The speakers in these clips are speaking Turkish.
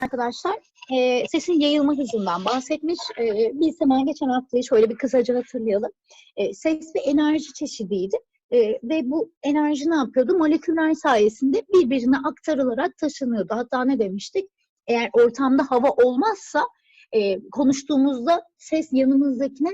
arkadaşlar e, sesin yayılma hızından bahsetmiş. E, biz hemen geçen haftayı şöyle bir kısaca hatırlayalım. E, ses bir enerji çeşidiydi. E, ve bu enerji ne yapıyordu? Moleküller sayesinde birbirine aktarılarak taşınıyordu. Hatta ne demiştik? Eğer ortamda hava olmazsa e, konuştuğumuzda ses yanımızdakine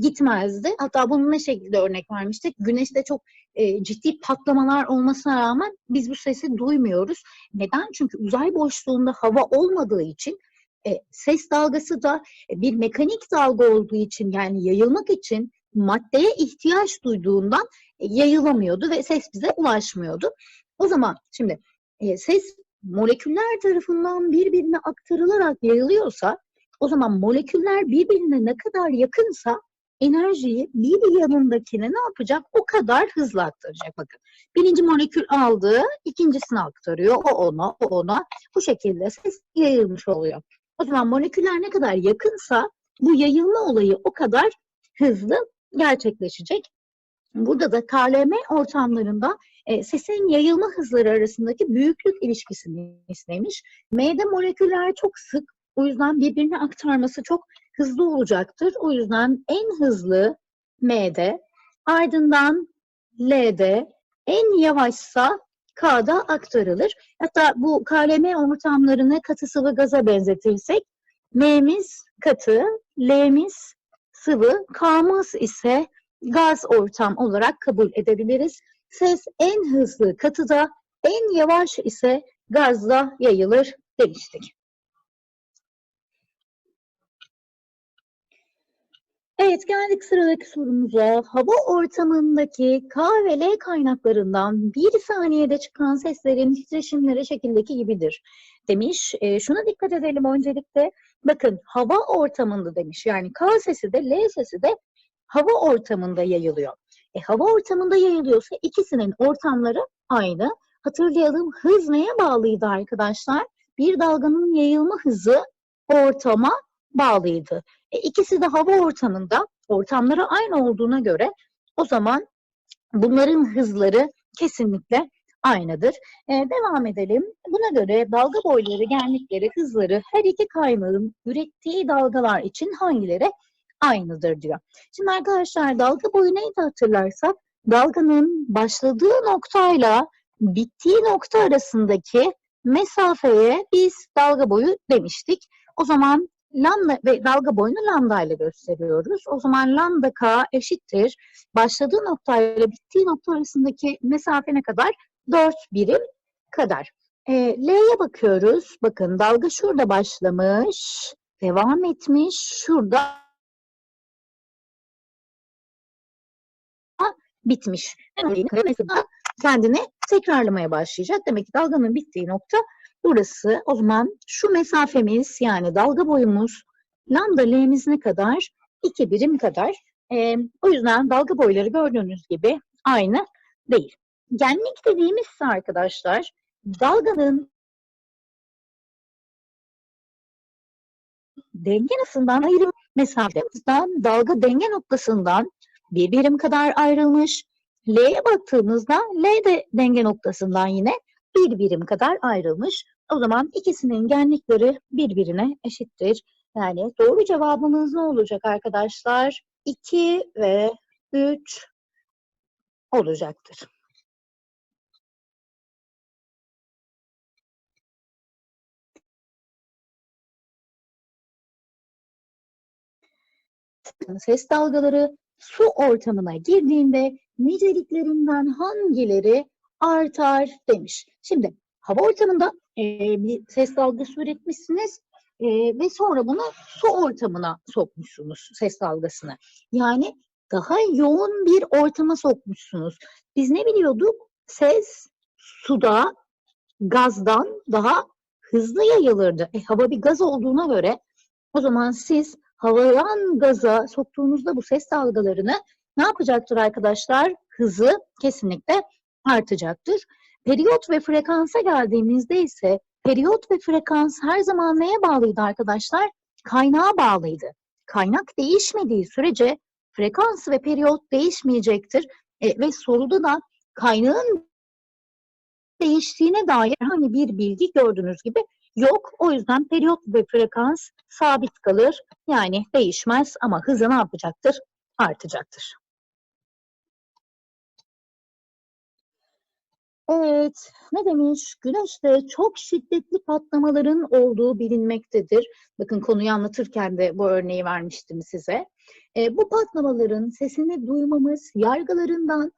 gitmezdi. Hatta bunun ne şekilde örnek vermiştik? Güneşte çok e, ciddi patlamalar olmasına rağmen biz bu sesi duymuyoruz. Neden? Çünkü uzay boşluğunda hava olmadığı için e, ses dalgası da e, bir mekanik dalga olduğu için yani yayılmak için maddeye ihtiyaç duyduğundan e, yayılamıyordu ve ses bize ulaşmıyordu. O zaman şimdi e, ses moleküller tarafından birbirine aktarılarak yayılıyorsa o zaman moleküller birbirine ne kadar yakınsa enerjiyi bir yanındakine ne yapacak? O kadar hızlı aktaracak. Bakın birinci molekül aldı, ikincisini aktarıyor. O ona, o ona. Bu şekilde ses yayılmış oluyor. O zaman moleküller ne kadar yakınsa bu yayılma olayı o kadar hızlı gerçekleşecek. Burada da KLM ortamlarında e, sesin yayılma hızları arasındaki büyüklük ilişkisini istemiş. M'de moleküller çok sık, o yüzden birbirine aktarması çok hızlı olacaktır. O yüzden en hızlı M'de, ardından L'de, en yavaşsa K'da aktarılır. Hatta bu KLM ortamlarını katı sıvı gaza benzetirsek M'miz katı, L'miz sıvı, K'mız ise gaz ortam olarak kabul edebiliriz. Ses en hızlı katıda, en yavaş ise gazda yayılır demiştik. Evet geldik sıradaki sorumuza. Hava ortamındaki K ve L kaynaklarından bir saniyede çıkan seslerin titreşimleri şekildeki gibidir demiş. E, şuna dikkat edelim öncelikle. Bakın hava ortamında demiş. Yani K sesi de L sesi de hava ortamında yayılıyor. E, hava ortamında yayılıyorsa ikisinin ortamları aynı. Hatırlayalım hız neye bağlıydı arkadaşlar? Bir dalganın yayılma hızı ortama bağlıydı. E, ikisi de hava ortamında, ortamları aynı olduğuna göre o zaman bunların hızları kesinlikle aynıdır. E, devam edelim. Buna göre dalga boyları, genlikleri, hızları her iki kaynağın ürettiği dalgalar için hangileri aynıdır diyor. Şimdi arkadaşlar dalga boyu neydi hatırlarsak dalganın başladığı noktayla bittiği nokta arasındaki mesafeye biz dalga boyu demiştik. O zaman lambda ve dalga boyunu lambda ile gösteriyoruz. O zaman lambda k eşittir. Başladığı nokta ile bittiği nokta arasındaki mesafe ne kadar? 4 birim kadar. E, L'ye bakıyoruz. Bakın dalga şurada başlamış, devam etmiş. Şurada bitmiş. Mesela kendini tekrarlamaya başlayacak. Demek ki dalganın bittiği nokta burası. O zaman şu mesafemiz yani dalga boyumuz lambda l'miz ne kadar? 2 birim kadar. Ee, o yüzden dalga boyları gördüğünüz gibi aynı değil. Genlik dediğimiz ise arkadaşlar dalganın denge noktasından ayrı mesafemizden dalga denge noktasından bir birim kadar ayrılmış. L'ye baktığımızda L de denge noktasından yine bir birim kadar ayrılmış. O zaman ikisinin genlikleri birbirine eşittir. Yani doğru cevabımız ne olacak arkadaşlar? 2 ve 3 olacaktır. Ses dalgaları su ortamına girdiğinde niceliklerinden hangileri artar demiş. Şimdi hava ortamında e, bir ses dalgası üretmişsiniz e, ve sonra bunu su ortamına sokmuşsunuz ses dalgasını. Yani daha yoğun bir ortama sokmuşsunuz. Biz ne biliyorduk? Ses suda gazdan daha hızlı yayılırdı. E, hava bir gaz olduğuna göre o zaman siz havadan gaza soktuğunuzda bu ses dalgalarını ne yapacaktır arkadaşlar? Hızı kesinlikle artacaktır. Periyot ve frekansa geldiğimizde ise periyot ve frekans her zaman neye bağlıydı arkadaşlar? Kaynağa bağlıydı. Kaynak değişmediği sürece frekans ve periyot değişmeyecektir. E, ve soruda da kaynağın değiştiğine dair hani bir bilgi gördüğünüz gibi yok. O yüzden periyot ve frekans sabit kalır. Yani değişmez ama hızı ne yapacaktır? Artacaktır. Evet, ne demiş? Güneşte çok şiddetli patlamaların olduğu bilinmektedir. Bakın konuyu anlatırken de bu örneği vermiştim size. E, bu patlamaların sesini duymamız, yargılarından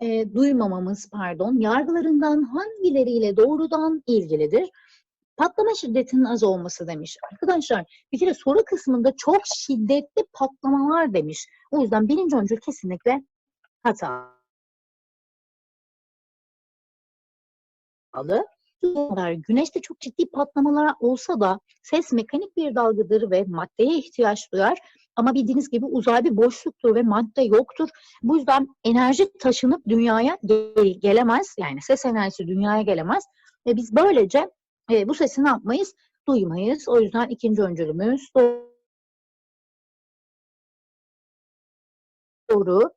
e, duymamamız, pardon, yargılarından hangileriyle doğrudan ilgilidir? Patlama şiddetinin az olması demiş. Arkadaşlar bir kere soru kısmında çok şiddetli patlamalar demiş. O yüzden birinci öncül kesinlikle hata. Bağlı. Güneşte çok ciddi patlamalar olsa da ses mekanik bir dalgadır ve maddeye ihtiyaç duyar. Ama bildiğiniz gibi uzay bir boşluktur ve madde yoktur. Bu yüzden enerji taşınıp dünyaya gel gelemez. Yani ses enerjisi dünyaya gelemez. Ve biz böylece e, bu sesi ne yapmayız? Duymayız. O yüzden ikinci öncülümüz doğru.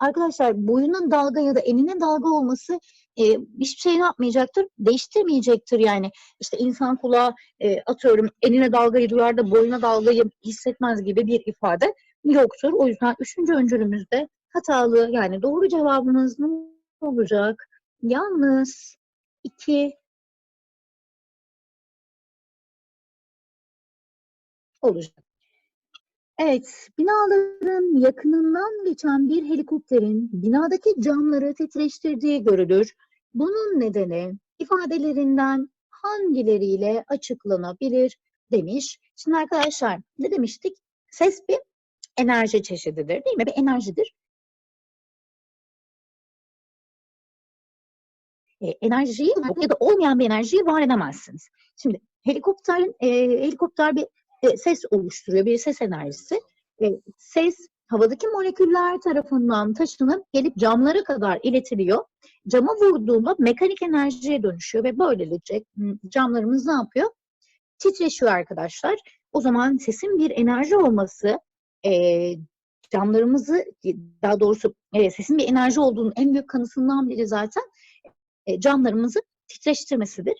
Arkadaşlar boyunun dalga ya da enine dalga olması e, hiçbir şey yapmayacaktır? Değiştirmeyecektir yani. İşte insan kulağı e, atıyorum enine dalgayı duyar da boyuna dalgayı hissetmez gibi bir ifade yoktur. O yüzden üçüncü öncülümüzde hatalı yani doğru cevabımız ne olacak? Yalnız iki olacak. Evet, binaların yakınından geçen bir helikopterin binadaki camları titreştirdiği görülür. Bunun nedeni ifadelerinden hangileriyle açıklanabilir demiş. Şimdi arkadaşlar ne demiştik? Ses bir enerji çeşididir değil mi? Bir enerjidir. E, enerjiyi ya da olmayan bir enerjiyi var edemezsiniz. Şimdi helikopterin e, helikopter bir e, ses oluşturuyor, bir ses enerjisi. E, ses havadaki moleküller tarafından taşınıp gelip camlara kadar iletiliyor. Cama vurduğunda mekanik enerjiye dönüşüyor ve böylece camlarımız ne yapıyor? Titreşiyor arkadaşlar. O zaman sesin bir enerji olması e, camlarımızı daha doğrusu e, sesin bir enerji olduğunun en büyük kanısından biri zaten e, camlarımızı titreştirmesidir.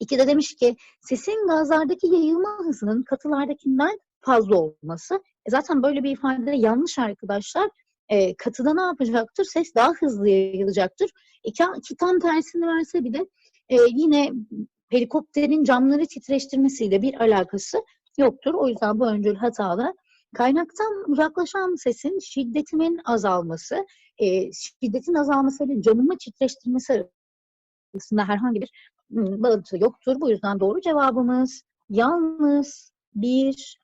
İki de demiş ki sesin gazlardaki yayılma hızının katılardakinden fazla olması. E zaten böyle bir ifade yanlış arkadaşlar. E, katıda ne yapacaktır? Ses daha hızlı yayılacaktır. İki, iki tam tersini verse bile e, yine helikopterin camları titreştirmesiyle bir alakası yoktur. O yüzden bu öncül hatalı. Kaynaktan uzaklaşan sesin şiddetinin azalması, e, şiddetin azalmasıyla camımı titreştirmesi arasında herhangi bir bağıntı yoktur. Bu yüzden doğru cevabımız yalnız bir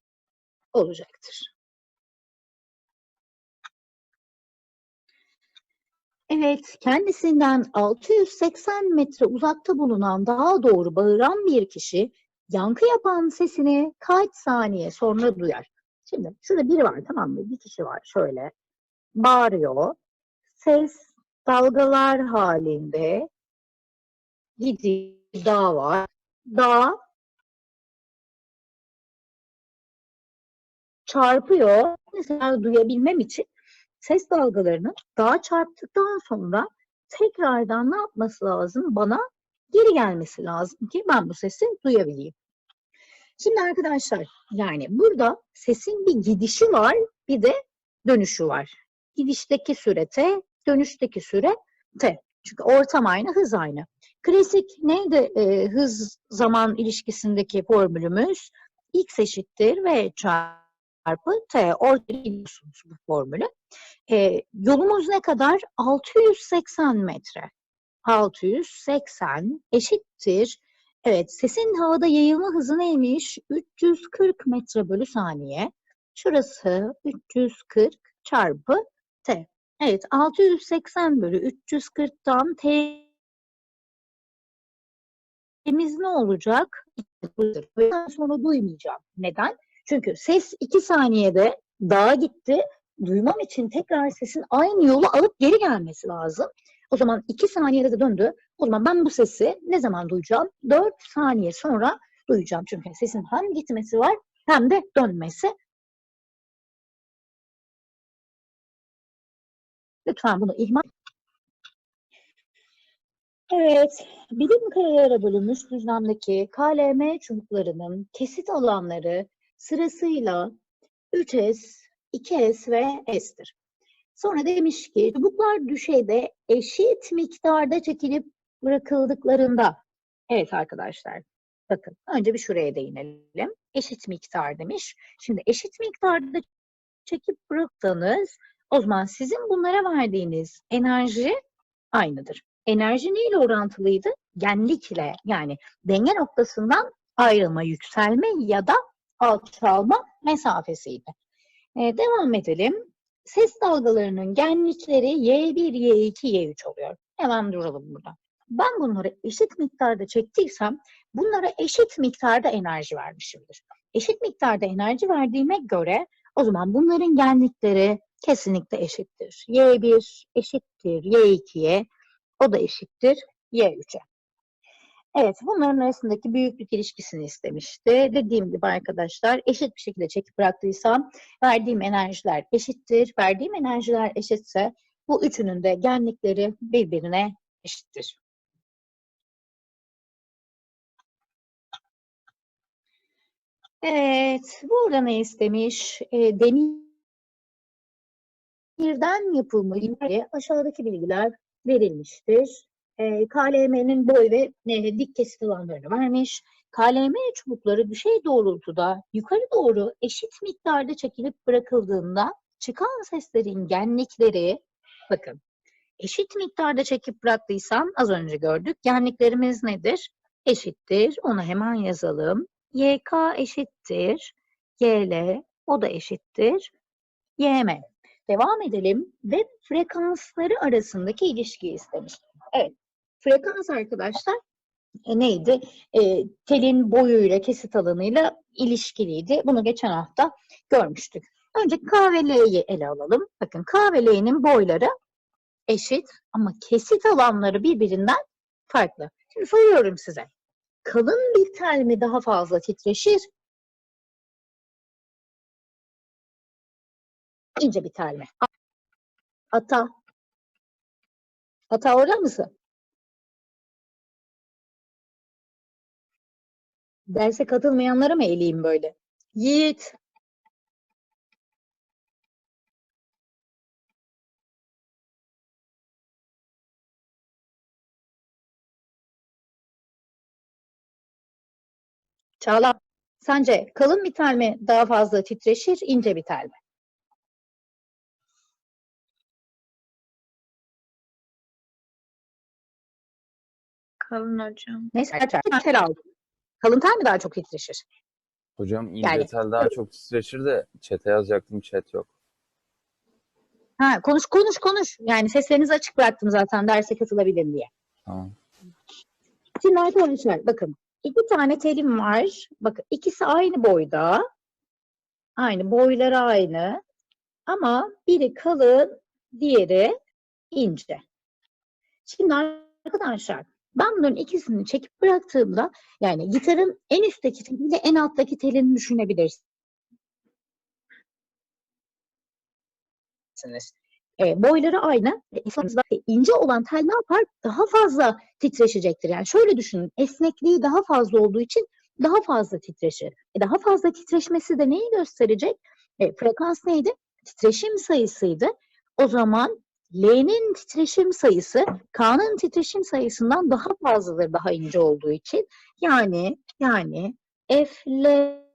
olacaktır. Evet, kendisinden 680 metre uzakta bulunan dağa doğru bağıran bir kişi yankı yapan sesini kaç saniye sonra duyar? Şimdi şurada biri var tamam mı? Bir kişi var şöyle bağırıyor. Ses dalgalar halinde gidiyor dağ var. Dağ çarpıyor. Mesela duyabilmem için ses dalgalarını dağa çarptıktan sonra tekrardan ne yapması lazım? Bana geri gelmesi lazım ki ben bu sesi duyabileyim. Şimdi arkadaşlar yani burada sesin bir gidişi var bir de dönüşü var. Gidişteki süre t, dönüşteki süre t. Çünkü ortam aynı, hız aynı. Klasik neydi e, hız zaman ilişkisindeki formülümüz? X eşittir V çarpı T. Orada biliyorsunuz bu formülü. E, yolumuz ne kadar? 680 metre. 680 eşittir. Evet, sesin havada yayılma hızı neymiş? 340 metre bölü saniye. Şurası 340 çarpı T. Evet, 680 bölü 340'tan T temiz ne olacak? Daha sonra duymayacağım. Neden? Çünkü ses iki saniyede dağa gitti. Duymam için tekrar sesin aynı yolu alıp geri gelmesi lazım. O zaman iki saniyede de döndü. O zaman ben bu sesi ne zaman duyacağım? Dört saniye sonra duyacağım. Çünkü sesin hem gitmesi var hem de dönmesi. Lütfen bunu ihmal Evet, bilim karelara bölünmüş düzlemdeki KLM çubuklarının kesit alanları sırasıyla 3S, 2S ve S'tir. Sonra demiş ki çubuklar düşeyde eşit miktarda çekilip bırakıldıklarında Evet arkadaşlar bakın önce bir şuraya değinelim. Eşit miktar demiş. Şimdi eşit miktarda çekip bıraktığınız o zaman sizin bunlara verdiğiniz enerji aynıdır. Enerji neyle orantılıydı? Genlikle yani denge noktasından ayrılma, yükselme ya da alçalma mesafesiydi. Ee, devam edelim. Ses dalgalarının genlikleri Y1, Y2, Y3 oluyor. Hemen duralım burada. Ben bunları eşit miktarda çektiysem bunlara eşit miktarda enerji vermişimdir. Eşit miktarda enerji verdiğime göre o zaman bunların genlikleri kesinlikle eşittir. Y1 eşittir Y2'ye, o da eşittir Y3'e. Evet, bunların arasındaki büyüklük ilişkisini istemişti. Dediğim gibi arkadaşlar, eşit bir şekilde çekip bıraktıysam verdiğim enerjiler eşittir. Verdiğim enerjiler eşitse bu üçünün de genlikleri birbirine eşittir. Evet, burada ne istemiş? E, demirden yapılmış aşağıdaki bilgiler verilmiştir. E, KLM'nin boy ve e, dik kesit alanlarını vermiş. KLM çubukları düşey doğrultuda yukarı doğru eşit miktarda çekilip bırakıldığında çıkan seslerin genlikleri, bakın eşit miktarda çekip bıraktıysam az önce gördük. Genliklerimiz nedir? Eşittir. Onu hemen yazalım. YK eşittir. YL o da eşittir. YM. Devam edelim ve frekansları arasındaki ilişkiyi istemiş. Evet, frekans arkadaşlar e, neydi? E, telin boyuyla, kesit alanıyla ilişkiliydi. Bunu geçen hafta görmüştük. Önce K ve L'yi ele alalım. Bakın K ve L'nin boyları eşit ama kesit alanları birbirinden farklı. Şimdi soruyorum size. Kalın bir tel mi daha fazla titreşir? İnce bir tel mi? Ata. Ata orada mısın? Derse katılmayanlara mı eleyeyim böyle? Yiğit. Çağla, sence kalın bir tel mi daha fazla titreşir, ince bir tel mi? Kalın hocam. Neyse, kaç tel aldım. Kalın tel mi daha çok titreşir? Hocam ince Yani- tel daha çok titreşir de chat'e yazacaktım chat yok. Ha, konuş konuş konuş. Yani seslerinizi açık bıraktım zaten derse katılabilin diye. Tamam. Şimdi arkadaşlar bakın iki tane telim var. Bakın ikisi aynı boyda. Aynı boyları aynı. Ama biri kalın, diğeri ince. Şimdi arkadaşlar ben bunların ikisini çekip bıraktığımda yani gitarın en üstteki teliyle en alttaki telini düşünebilirsiniz. E, boyları aynı. E, ince olan tel ne yapar? Daha fazla titreşecektir. Yani şöyle düşünün. Esnekliği daha fazla olduğu için daha fazla titreşir. E, daha fazla titreşmesi de neyi gösterecek? E, frekans neydi? Titreşim sayısıydı. O zaman L'nin titreşim sayısı K'nın titreşim sayısından daha fazladır daha ince olduğu için. Yani yani F, L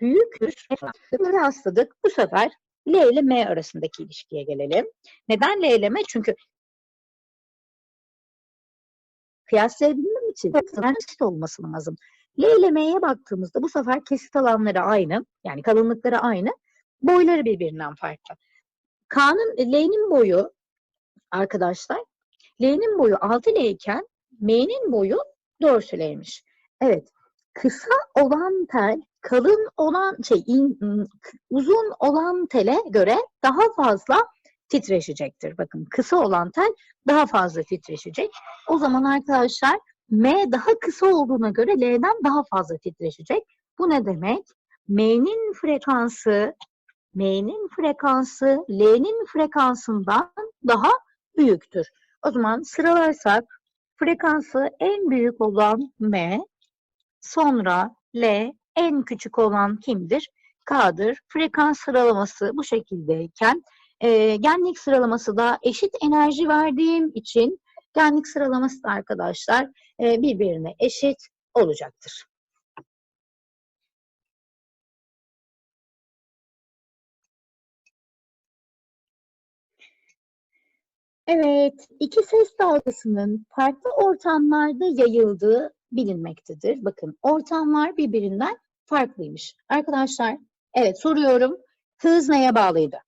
büyüktür. Bunları rastladık. Bu sefer L ile M arasındaki ilişkiye gelelim. Neden L ile M? Çünkü kıyaslayabilmem için eşit olması lazım. L ile M'ye baktığımızda bu sefer kesit alanları aynı. Yani kalınlıkları aynı. Boyları birbirinden farklı. K'nın, L'nin boyu arkadaşlar L'nin boyu 6L iken M'nin boyu 4L'ymiş. Evet. Kısa olan tel kalın olan şey in, uzun olan tele göre daha fazla titreşecektir. Bakın kısa olan tel daha fazla titreşecek. O zaman arkadaşlar M daha kısa olduğuna göre L'den daha fazla titreşecek. Bu ne demek? M'nin frekansı M'nin frekansı L'nin frekansından daha büyüktür. O zaman sıralarsak frekansı en büyük olan M, sonra L, en küçük olan kimdir? K'dır. Frekans sıralaması bu şekildeyken e, genlik sıralaması da eşit enerji verdiğim için genlik sıralaması da arkadaşlar e, birbirine eşit olacaktır. Evet, iki ses dalgasının farklı ortamlarda yayıldığı bilinmektedir. Bakın ortamlar birbirinden farklıymış. Arkadaşlar, evet soruyorum. Hız neye bağlıydı?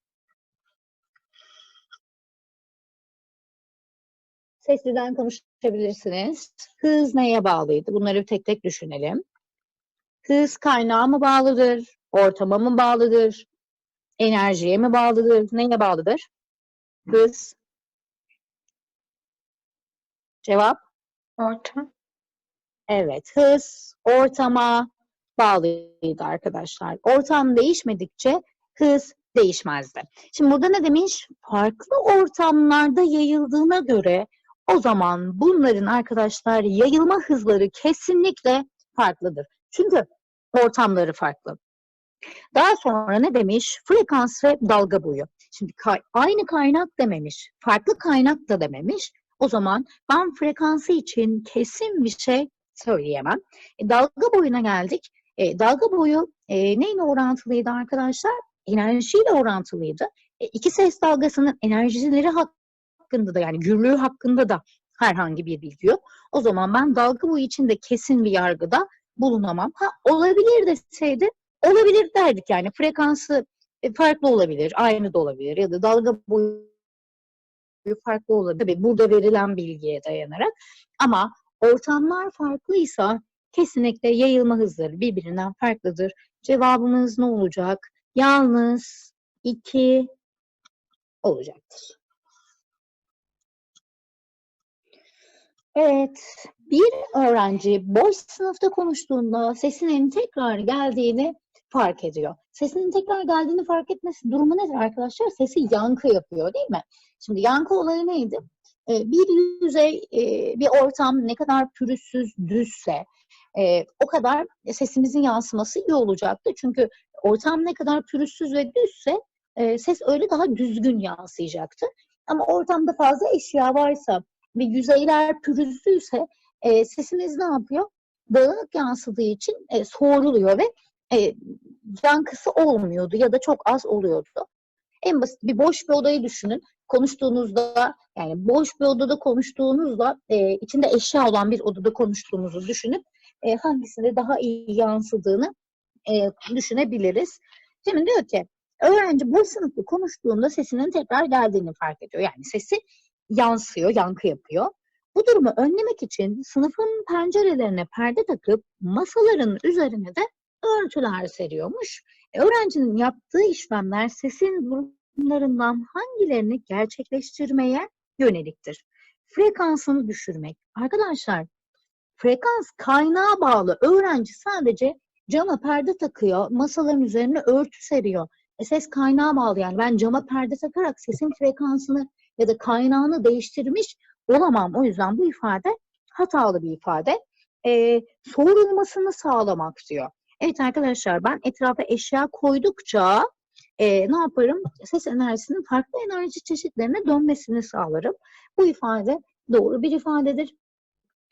Sesliden konuşabilirsiniz. Hız neye bağlıydı? Bunları tek tek düşünelim. Hız kaynağa mı bağlıdır? Ortama mı bağlıdır? Enerjiye mi bağlıdır? Neye bağlıdır? Hız. Cevap? Ortam. Evet. Hız ortama bağlıydı arkadaşlar. Ortam değişmedikçe hız değişmezdi. Şimdi burada ne demiş? Farklı ortamlarda yayıldığına göre o zaman bunların arkadaşlar yayılma hızları kesinlikle farklıdır. Çünkü ortamları farklı. Daha sonra ne demiş? Frekans ve dalga boyu. Şimdi aynı kaynak dememiş, farklı kaynak da dememiş. O zaman ben frekansı için kesin bir şey söyleyemem. E, dalga boyuna geldik. E, dalga boyu e, neyle orantılıydı arkadaşlar? Enerjiyle orantılıydı. E, iki ses dalgasının enerjileri hakkında da yani gürlüğü hakkında da herhangi bir bilgi yok. O zaman ben dalga boyu için de kesin bir yargıda bulunamam. Ha olabilir deseydi olabilir derdik yani frekansı e, farklı olabilir, aynı da olabilir ya da dalga boyu farklı olabilir. Tabii burada verilen bilgiye dayanarak ama ortamlar farklıysa kesinlikle yayılma hızları birbirinden farklıdır. Cevabımız ne olacak? Yalnız 2 olacaktır. Evet, bir öğrenci boş sınıfta konuştuğunda sesinin tekrar geldiğini fark ediyor. Sesinin tekrar geldiğini fark etmesi durumu nedir arkadaşlar? Sesi yankı yapıyor değil mi? Şimdi yankı olayı neydi? Ee, bir yüzey, e, bir ortam ne kadar pürüzsüz, düzse e, o kadar sesimizin yansıması iyi olacaktı. Çünkü ortam ne kadar pürüzsüz ve düzse e, ses öyle daha düzgün yansıyacaktı. Ama ortamda fazla eşya varsa ve yüzeyler pürüzlüyse sesimiz ne yapıyor? Dağınık yansıdığı için e, soğuruluyor ve e, yankısı olmuyordu ya da çok az oluyordu. En basit bir boş bir odayı düşünün. Konuştuğunuzda yani boş bir odada konuştuğunuzda e, içinde eşya olan bir odada konuştuğumuzu düşünüp e, hangisinde daha iyi yansıdığını e, düşünebiliriz. Şimdi diyor ki öğrenci boş sınıfta konuştuğunda sesinin tekrar geldiğini fark ediyor. Yani sesi yansıyor, yankı yapıyor. Bu durumu önlemek için sınıfın pencerelerine perde takıp masaların üzerine de örtüler seriyormuş. E, öğrencinin yaptığı işlemler sesin durumlarından hangilerini gerçekleştirmeye yöneliktir? Frekansını düşürmek. Arkadaşlar frekans kaynağa bağlı. Öğrenci sadece cama perde takıyor, masaların üzerine örtü seriyor. E, ses kaynağa bağlı yani ben cama perde takarak sesin frekansını ya da kaynağını değiştirmiş olamam. O yüzden bu ifade hatalı bir ifade. E, soğurulmasını sağlamak diyor. Evet arkadaşlar ben etrafa eşya koydukça e, ne yaparım? Ses enerjisinin farklı enerji çeşitlerine dönmesini sağlarım. Bu ifade doğru bir ifadedir.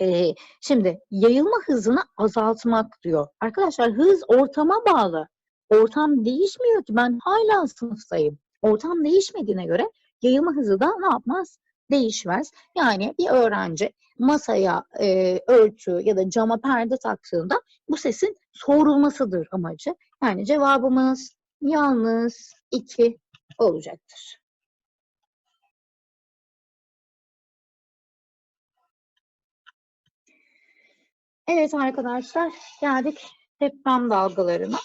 E, şimdi yayılma hızını azaltmak diyor. Arkadaşlar hız ortama bağlı. Ortam değişmiyor ki ben hala sınıftayım. Ortam değişmediğine göre yayılma hızı da ne yapmaz? Değişmez. Yani bir öğrenci masaya e, örtü ya da cama perde taktığında bu sesin soğurulmasıdır amacı. Yani cevabımız yalnız 2 olacaktır. Evet arkadaşlar geldik deprem dalgalarına.